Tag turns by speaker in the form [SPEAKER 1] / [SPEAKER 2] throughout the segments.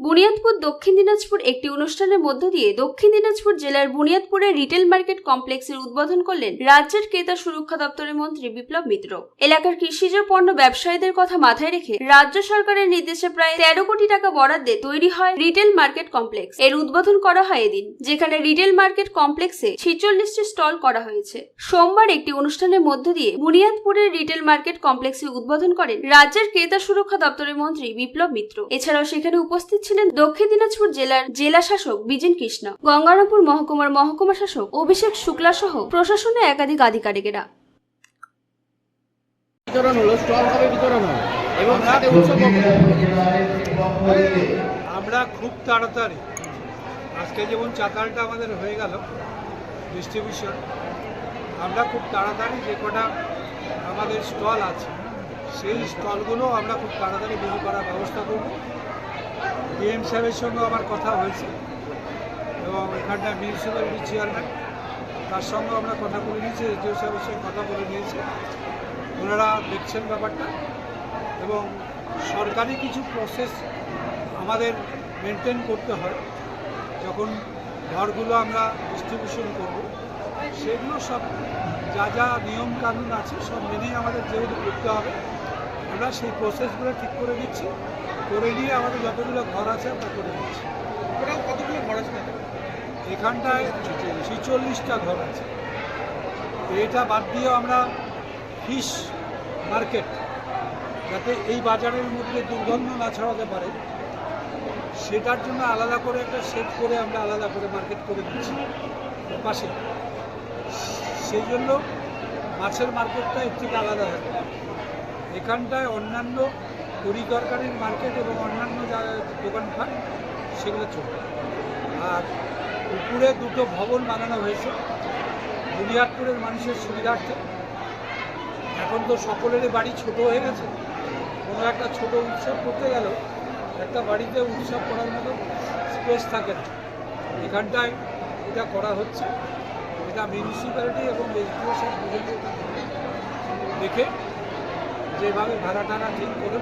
[SPEAKER 1] বুনিয়াদপুর দক্ষিণ দিনাজপুর একটি অনুষ্ঠানের মধ্য দিয়ে দক্ষিণ দিনাজপুর জেলার বুনিয়াদপুরের রিটেল মার্কেট কমপ্লেক্সের উদ্বোধন করলেন রাজ্যের ক্রেতা সুরক্ষা দপ্তরের মন্ত্রী বিপ্লব মিত্র। এলাকার কৃষিজ পণ্য ব্যবসায়ীদের কথা মাথায় রেখে রাজ্য সরকারের নির্দেশে প্রায় তেরো কোটি টাকা বরাদ্দে তৈরি হয় রিটেল মার্কেট কমপ্লেক্স। এর উদ্বোধন করা হয় এদিন, যেখানে রিটেল মার্কেট কমপ্লেক্সে ছিচল্লিশটি স্টল করা হয়েছে। সোমবার একটি অনুষ্ঠানের মধ্য দিয়ে বুনিয়াদপুরের রিটেল মার্কেট কমপ্লেক্সে উদ্বোধন করেন রাজ্যের ক্রেতা সুরক্ষা দপ্তরের মন্ত্রী বিপ্লব মিত্র। এছাড়াও সেখানে উপস্থিত ছিলেন দক্ষিণ দিনাজপুর জেলার জেলা শাসক বিজেন কৃষ্ণ গঙ্গারামপুর মহকুমার মহকুমা শাসক অভিষেক শুক্লা সহ প্রশাসনের একাধিক আধিকারিকেরা।
[SPEAKER 2] বিতরণ হলো স্টল হবে বিতরণ এবং উৎসব
[SPEAKER 3] আমরা খুব তাড়াতাড়ি আজকে যেমন চাতালটা আমাদের হয়ে গেল ডিস্ট্রিবিউশন আমরা খুব তাড়াতাড়ি যে কটা আমাদের স্টল আছে সেই স্টলগুলো আমরা খুব তাড়াতাড়ি বিলি করার ব্যবস্থা করব। ডিএম সাহেবের সঙ্গে আমার কথা হয়েছে। এবং এখানটা মিউনিসিপ্যালিটি চেয়ারম্যান, তার সঙ্গে আমরা কথা বলে নিয়েছি, এসডিও সাহেবের সঙ্গে কথা বলে নিয়েছি। ওনারা দেখছেন ব্যাপারটা এবং সরকারি কিছু প্রসেস আমাদের মেনটেন করতে হয়। যখন ঘরগুলো আমরা ডিস্ট্রিবিউশন করব, সেগুলো সব যা যা নিয়ম কানুন আছে সব মেনেই আমাদের যেহেতু করতে হবে। আমরা সেই প্রসেসগুলো ঠিক করে দিচ্ছি। করে নিয়ে আমাদের যতগুলো ঘর আছে আমরা করে দিচ্ছি।
[SPEAKER 2] কতগুলো ঘর আছে?
[SPEAKER 3] এখানটায় ছিচল্লিশটা ঘর আছে। এটা বাদ দিয়েও আমরা ফিশ মার্কেট যাতে এই বাজারের মধ্যে দুর্গন্ধ না ছড়াতে পারে সেটার জন্য আলাদা করে একটা সেট করে আমরা আলাদা করে মার্কেট করে দিচ্ছি। পাশে। সেই জন্য মাছের মার্কেটটা একটু থেকে আলাদা হবে এখানটায় অন্যান্য তরি তরকারির মার্কেট এবং অন্যান্য যা দোকানপাট সেগুলো চলবে। আর উপরে দুটো ভবন বানানো হয়েছে বুনিয়াদপুরের মানুষের সুবিধার্থে। এখন তো সকলেরই বাড়ি ছোট হয়ে গেছে। কোনো একটা ছোট উৎসব করতে গেল একটা বাড়িতে উৎসব করার মতো স্পেস থাকে না। এখানটায় এটা করা হচ্ছে। এটা মিউনিসিপ্যালিটি এবং সব দেখে যেভাবে ভাড়া টাড়া ঠিক করে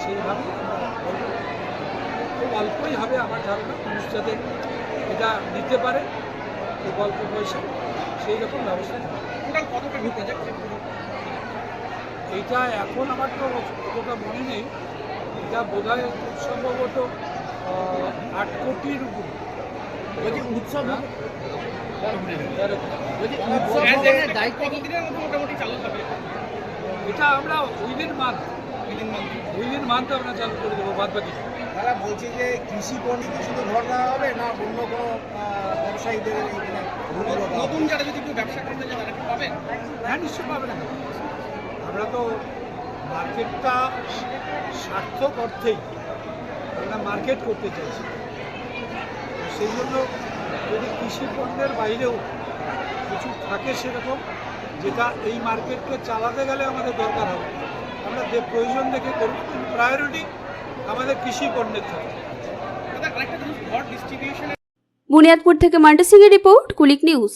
[SPEAKER 3] সেইভাবে খুব অল্পই হবে আমার ধারণা মানুষ যাতে এটা নিতে পারে খুব অল্প পয়সা সেই রকম ব্যবস্থা নেবে।
[SPEAKER 2] টোটাল কত টাকা প্রজেক্ট
[SPEAKER 3] এইটা এখন আমার তো অতটা মনে নেই এটা বোধ হয় সম্ভবত আট কোটির উপরে
[SPEAKER 2] বলছি উৎসব
[SPEAKER 3] হ্যাঁ? এরকম।
[SPEAKER 2] উৎসব ভবনের দায়িত্ব মোটামুটি চালু হবে
[SPEAKER 3] এটা আমরা উইদিন মান্থ
[SPEAKER 2] দিন মান্থ
[SPEAKER 3] উইদিন মান্থ আমরা চালু করে দেবো বাদ বাকি
[SPEAKER 4] তারা বলছে যে কৃষি পণ্যকে শুধু ঘর দেওয়া হবে না অন্য কোনো ব্যবসায়ীদের ঘুরে
[SPEAKER 2] নতুন যারা যদি কেউ ব্যবসা করতে চায় তারা
[SPEAKER 3] হ্যাঁ নিশ্চয়ই পাবে না। আমরা তো মার্কেটটা সার্থক অর্থেই আমরা মার্কেট করতে চাইছি। সেই জন্য যদি কৃষি পণ্যের বাইরেও কিছু থাকে সেরকম যেটা এই মার্কেটকে চালাতে গেলে আমাদের দরকার হবে। আমরা যে প্রয়োজন দেখে করব কিন্তু প্রায়োরিটি আমাদের কৃষি পণ্যের থাকে
[SPEAKER 2] ডিস্ট্রিবিউশন
[SPEAKER 1] বুনিয়াদপুর থেকে মান্টা সিং এর রিপোর্ট কুলিক নিউজ